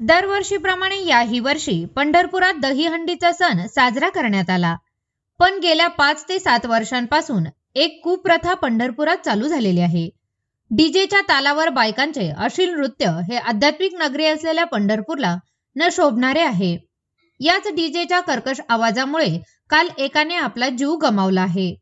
दरवर्षीप्रमाणे याही वर्षी पंढरपुरात दहीहंडीचा सण साजरा करण्यात आला. पण गेल्या पाच ते सात वर्षांपासून एक कुप्रथा पंढरपुरात चालू झालेली आहे. डीजेच्या तालावर बायकांचे अशील नृत्य हे आध्यात्मिक नगरी असलेल्या पंढरपूरला न शोभणारे आहे. याच डीजेच्या कर्कश आवाजामुळे काल एकाने आपला जीव गमावला आहे.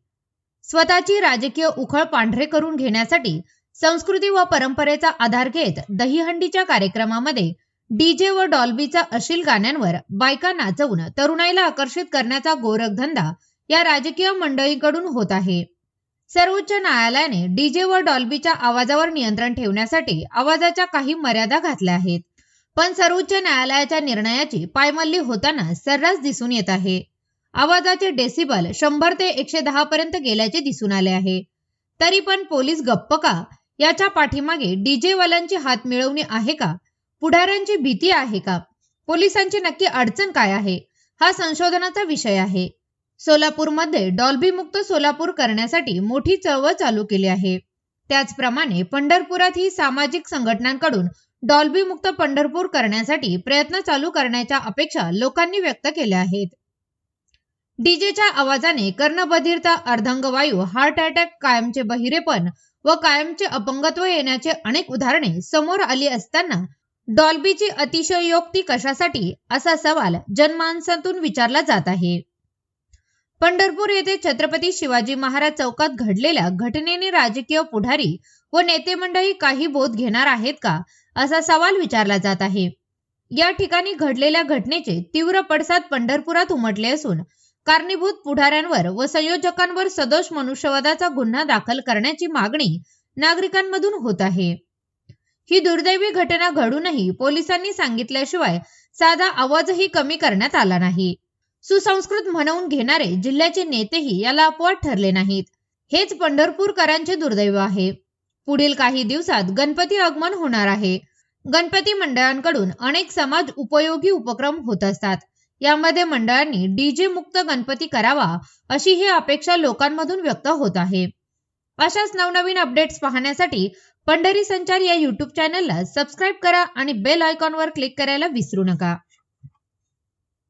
स्वतःची राजकीय उखळ पांढरे करून घेण्यासाठी संस्कृती व परंपरेचा आधार घेत दहीहंडीच्या कार्यक्रमामध्ये डीजे व डॉल्बीचा अश्लील गाण्यांवर बायका नाचवून तरुणाईला आकर्षित करण्याचा गोरखधंदा या राजकीय मंडळींकडून होत आहे. सर्वोच्च न्यायालयाने डीजे व डॉल्बीच्या आवाजावर नियंत्रण ठेवण्यासाठी आवाजाच्या काही मर्यादा घातल्या आहेत. पण सर्वोच्च न्यायालयाच्या निर्णयाची पायमल्ली होताना सर्रास दिसून येत आहे. आवाजाचे डेसिबल शंभर ते एकशे दहा पर्यंत गेल्याचे दिसून आले आहे. तरी पण पोलीस गप्प का? याच्या पाठीमागे डीजे वाल्यांची हात मिळवणी आहे का? पुढाऱ्यांची भीती आहे का? पोलिसांची नक्की अडचण काय आहे? हा संशोधनाचा विषय आहे. सोलापूरमध्ये डॉल्बी मुक्त सोलापूर करण्यासाठी मोठी चळवळ चालू केली आहे. त्याचप्रमाणे पंढरपुरात ही सामाजिक संघटनांकडून डॉल्बी मुक्त पंढरपूर करण्यासाठी प्रयत्न चालू करण्याच्या अपेक्षा लोकांनी व्यक्त केल्या आहेत. डीजेच्या आवाजाने कर्णबधीरता अर्धांगवायू हार्ट अटॅक कायमचे बहिरेपण व कायमचे अपंगत्व येण्याचे अनेक उदाहरणे समोर आली असताना डॉल्बीची अतिशयोक्ती कशासाठी? असा सवाल जनमानसातून विचारला जात आहे. पंढरपूर येथे छत्रपती शिवाजी महाराज चौकात घडलेल्या घटनेने राजकीय पुढारी व नेते मंडळी काही बोध घेणार आहेत का? असा सवाल विचारला जात आहे. या ठिकाणी घडलेल्या घटनेचे तीव्र पडसाद पंढरपुरात उमटले असून कारणीभूत पुढाऱ्यांवर व संयोजकांवर सदोष मनुष्यवादाचा गुन्हा दाखल करण्याची मागणी नागरिकांमधून होत आहे. ही दुर्दैवी घटना घडूनही पोलिसांनी सांगितल्याशिवाय साधा आवाजही कमी करण्यात आला नाही. सुसंस्कृत म्हणवून घेणारे जिल्ह्याचे नेतेही याला अपवाद ठरले नाहीत. हेच पंढरपूरकरांचे दुर्दैव आहे. पुढील काही दिवसात गणपती आगमन होणार आहे. गणपती मंडळांकडून अनेक समाज उपयोगी उपक्रम होत असतात. यामध्ये मंडळांनी डीजे मुक्त गणपती करावा अशी ही अपेक्षा लोकांमधून व्यक्त होत आहे. अशाच नवनवीन अपडेट्स पाहण्यासाठी पंढरी संचार या युट्यूब चॅनलला सबस्क्राईब करा आणि बेल आयकॉनवर क्लिक करायला विसरू नका.